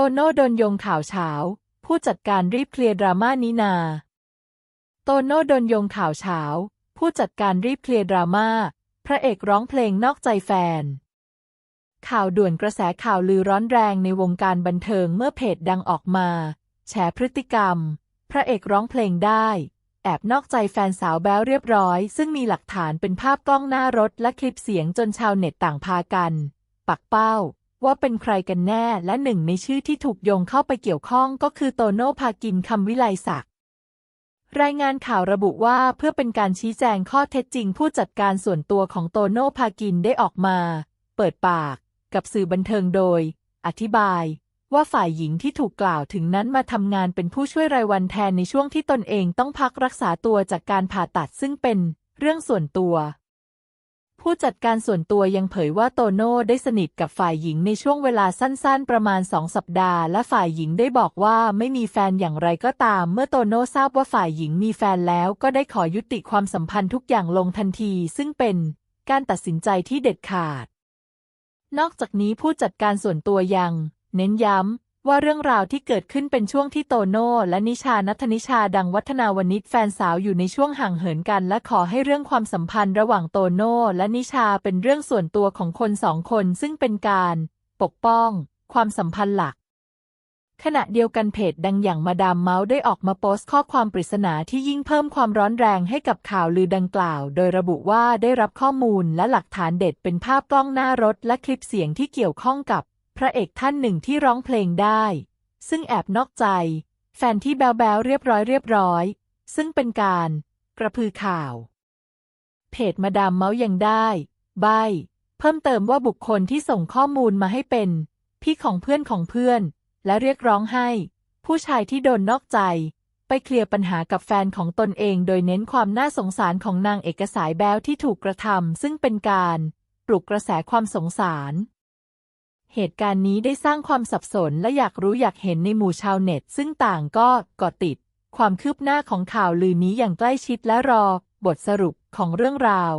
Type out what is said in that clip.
ตโน่โดนโยงข่าวเช้า ผู้จัดการรีบเคลียร์ดราม่านี้นา โตโน่โดนโยงข่าวเช้า ผู้จัดการรีบเคลียร์ดราม่า พระเอกร้องเพลงนอกใจแฟน ข่าวด่วนกระแสข่าวลือร้อนแรงในวงการบันเทิงเมื่อเพจดังออกมา แฉพฤติกรรม พระเอกร้องเพลงได้ แอบนอกใจแฟนสาวแบ้วเรียบร้อย ซึ่งมีหลักฐานเป็นภาพกล้องหน้ารถและคลิปเสียงจนชาวเน็ตต่างพากัน ปักเป้า ว่าเป็นใครกันแน่และหนึ่งในชื่อที่ถูกโยงเข้าไปเกี่ยวข้องก็คือโตโน่พากินคำวิไลศักดิ์รายงานข่าวระบุว่าเพื่อเป็นการชี้แจงข้อเท็จจริงผู้จัดการส่วนตัวของโตโน่พากินได้ออกมา เปิดปากกับสื่อบันเทิงโดย อธิบายว่าฝ่ายหญิงที่ถูกกล่าวถึงนั้นมาทำงานเป็นผู้ช่วยรายวันแทนในช่วงที่ตนเองต้องพักรักษาตัวจากการผ่าตัดซึ่งเป็นเรื่องส่วนตัว ผู้จัดการส่วนตัวยังเผยว่าโตโน่ได้สนิทกับฝ่ายหญิงในช่วงเวลาสั้นๆ ประมาณสองสัปดาห์ และฝ่ายหญิงได้บอกว่าไม่มีแฟนอย่างไรก็ตาม เมื่อโตโน่ทราบว่าฝ่ายหญิงมีแฟนแล้วก็ได้ขอยุติความสัมพันธ์ทุกอย่างลงทันที ซึ่งเป็นการตัดสินใจที่เด็ดขาด นอกจากนี้ผู้จัดการส่วนตัวยัง เน้นย้ำ ว่าเรื่องราวที่เกิดขึ้นเป็นช่วงที่โตโน่และนิชานัทนิชาดังวัฒนาวนิชแฟนสาวอยู่ในช่วงห่างเหินกัน และขอให้เรื่องความสัมพันธ์ระหว่างโตโน่และนิชาเป็นเรื่องส่วนตัวของคนสองคนซึ่งเป็นการ ปกป้อง ความสัมพันธ์หลัก ขณะเดียวกันเพจดังอย่างมาดามเมาส์ได้ออกมาโพสต์ข้อความปริศนาที่ยิ่งเพิ่มความร้อนแรงให้กับข่าวลือดังกล่าว โดยระบุว่าได้รับข้อมูลและหลักฐานเด็ดเป็นภาพกล้องหน้ารถและคลิปเสียงที่เกี่ยวข้องกับ พระเอกท่านหนึ่งที่ร้องเพลงได้ ซึ่งแอบนอกใจ แฟนที่แบวๆเรียบร้อยเรียบร้อย ซึ่งเป็นการกระพือข่าว เพจมาดามเมาส์ยังได้ ใบ เพิ่มเติมว่าบุคคลที่ส่งข้อมูลมาให้เป็น พี่ของเพื่อนของเพื่อน และเรียกร้องให้ ผู้ชายที่โดนนอกใจ ไปเคลียร์ปัญหากับแฟนของตนเอง โดยเน้นความน่าสงสารของนางเอกสายแบ้วที่ถูกกระทำซึ่งเป็นการ ปลุกกระแสความสงสาร เหตุการณ์นี้ได้สร้างความสับสนและอยากรู้อยากเห็นในหมู่ชาวเน็ต ซึ่งต่างก็เกาะติด ความคืบหน้าของข่าวลือนี้อย่างใกล้ชิดและรอบทสรุปของเรื่องราว